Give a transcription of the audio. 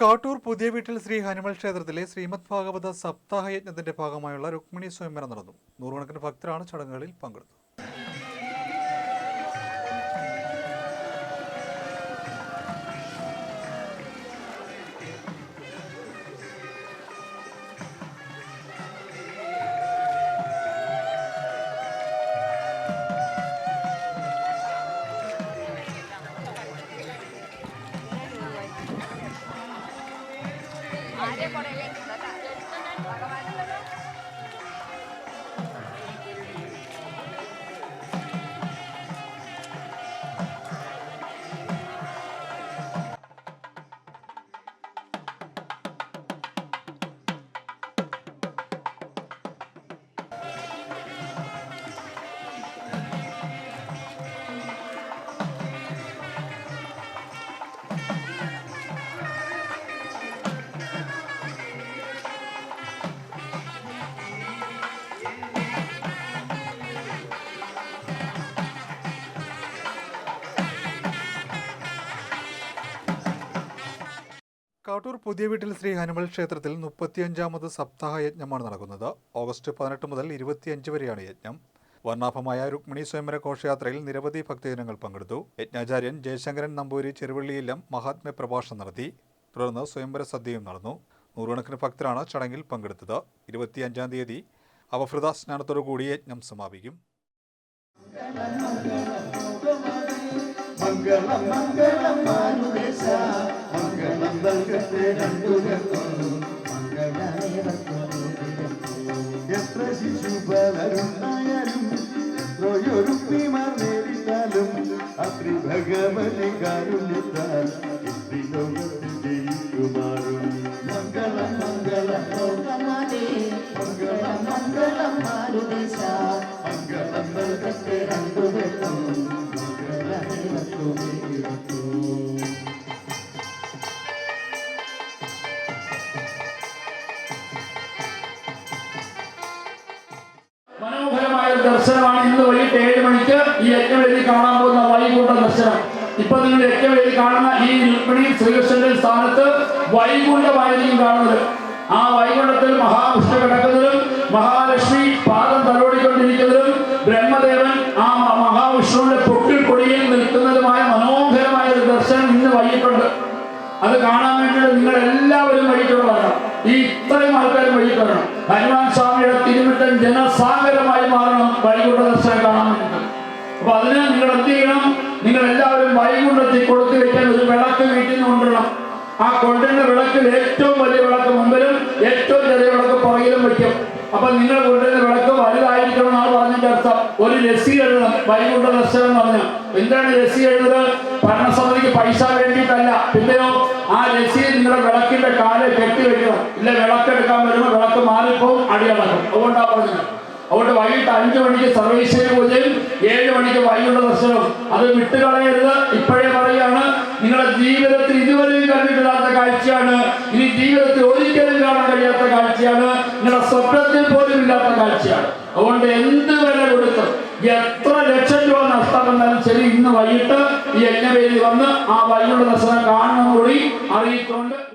കാട്ടൂർ പുതിയ വീട്ടിൽ ശ്രീ ഹനുമൽ ക്ഷേത്രത്തിലെ ശ്രീമദ് ഭാഗവത സപ്താഹ യജ്ഞത്തിന്റെ ഭാഗമായുള്ള രുക്മിണി സ്വയംവരം നടന്നു. നൂറുകണക്കിന് ഭക്തരാണ് ചടങ്ങുകളിൽ പങ്കെടുത്തത്. அதே போட வேண்டும் കാട്ടൂർ പുതിയ വീട്ടിൽ ശ്രീ ഹനുമൽ ക്ഷേത്രത്തിൽ മുപ്പത്തിയഞ്ചാമത് സപ്താഹ യജ്ഞമാണ് നടക്കുന്നത്. ഓഗസ്റ്റ് പതിനെട്ട് മുതൽ ഇരുപത്തിയഞ്ച് വരെയാണ് യജ്ഞം. വർണാഭമായ രുക്മിണി സ്വയംവര ഘോഷയാത്രയിൽ നിരവധി ഭക്തജനങ്ങൾ പങ്കെടുത്തു. യജ്ഞാചാര്യൻ ജയശങ്കരൻ നമ്പൂരി ചെറുവള്ളിയിലും മഹാത്മ്യ പ്രഭാഷണം നടത്തി. തുടർന്ന് സ്വയംവര സദ്യയും നടന്നു. നൂറുകണക്കിന് ഭക്തരാണ് ചടങ്ങിൽ പങ്കെടുത്തത്. ഇരുപത്തിയഞ്ചാം തീയതി അവഭൃത സ്നാനത്തോടുകൂടി യജ്ഞം സമാപിക്കും. മംഗളം മംഗളം മംഗളം നൽകത്തെ രണ്ടുകർക്കും എത്ര ശിശുബലരുണ്ടായാലും എത്രയൊരുപ്പിമാർ നേരിട്ടാലും അത്രി ഭഗവതി കാരുണ്യത്താൽ ഇത്രി ലോകത്തിൽ ജയിക്കുമാറും. മംഗളം മംഗളം ലോകമാതേ മംഗള മംഗളം മാരുദേശ മംഗളം നൽകത്തെ രണ്ടുപേർക്കും മനോഹരമായ ഒരു ദർശനമാണ് ഇന്ന് വൈകിട്ട് ഏഴ് മണിക്ക് ഈ യജ്ഞവേദി കാണാൻ പോകുന്ന വൈകുണ്ഠ ദർശനം. ഇപ്പൊ നിങ്ങൾ യജ്ഞവേദി കാണുന്ന ഈ രുക്മിണി ശ്രീകൃഷ്ണന്റെ സ്ഥാനത്ത് വൈകുണ്ഠമായിരിക്കും കാണുന്നത്. ആ വൈകുണ്ഠത്തിൽ മഹാവിഷ്ണു കിടക്കുന്നതും മഹാലക്ഷ്മി പാദം തലോടിക്കൊണ്ടിരിക്കുന്നതും ബ്രഹ്മദേവൻ ആ മഹാവിഷ്ണുവിന്റെ പൊട്ടിൽ കൊടിയിൽ നിൽക്കുന്നതുമായ മനോഹരമായ ഒരു ദർശനം ഇന്ന് വൈകിട്ടുണ്ട്. അത് കാണാൻ വേണ്ടിയിട്ട് നിങ്ങൾ എല്ലാവരും വഴിക്കുള്ളതാണ് ഈ ഇത്രയും ആൾക്കാരും വഴിക്കണം ഹനുമാൻ സ്വാമിയുടെ തിരുമുറ്റം ജനസാഗരമായി മാറണം. വൈകുണ്ഠ ദർശനം കാണാൻ അപ്പൊ അതിന് നിങ്ങൾ എന്ത് ചെയ്യണം? നിങ്ങൾ എല്ലാവരും വൈകുണ്ഠത്തിൽ കൊടുത്തു വെക്കാൻ ഒരു വിളക്ക് വീട്ടിൽ നിന്ന് കൊണ്ടുവരണം. ആ കൊണ്ടുവരുന്ന വിളക്കിൽ ഏറ്റവും വലിയ വിളക്ക് മുമ്പിലും ഏറ്റവും ചെറിയ വിളക്ക് പുറകിലും വയ്ക്കും. അപ്പൊ നിങ്ങൾ കൊണ്ടുവരുന്ന വിളക്ക് വലുതായിരിക്കണം എന്നാണ് പറഞ്ഞതിന്റെ അർത്ഥം. ഒരു രസി എഴുതണം. വൈകുണ്ഠ ദർശനം പറഞ്ഞു എന്താണ് രസി എഴുതുന്നത്? ഭരണസമിതിക്ക് പൈസ വേണ്ടിയിട്ടല്ല. പിന്നെയോ ആ ലസ്സി നിങ്ങളുടെ വിളക്കിന്റെ കാലെ കെട്ടി വെക്കണം. ഇല്ല വിളക്ക് മാറിപ്പോവും അതുകൊണ്ടാണ് അതുകൊണ്ടാ പറഞ്ഞത്. അതുകൊണ്ട് വൈകിട്ട് അഞ്ചു മണിക്ക് സർവീശ്വര പൂജയും ഏഴ് മണിക്ക് വൈകുണ്ഠ ദർശനവും അത് വിട്ടുകളയരുത്. ഇപ്പോഴേ പറയാണ് നിങ്ങളുടെ ജീവിതത്തിൽ ഇതുവരെയും കണ്ടിട്ടില്ലാത്ത കാഴ്ചയാണ്. ഇനി ജീവിതത്തിൽ ഒരിക്കലും കാണാൻ കഴിയാത്ത കാഴ്ചയാണ്. നിങ്ങളുടെ സ്വപ്നത്തിൽ പോലും ഇല്ലാത്ത കാഴ്ചയാണ്. അതുകൊണ്ട് എന്ത് വില കൊടുത്ത് എത്ര ലക്ഷം രൂപ നഷ്ടം വന്നാലും ശരി ഇന്ന് വൈകിട്ട് ഈ യജ്ഞവേദി വന്ന് ആ വൈകുണ്ഠ ദർശനം കാണണമെന്നുകൂടി അറിയിച്ചുകൊണ്ട്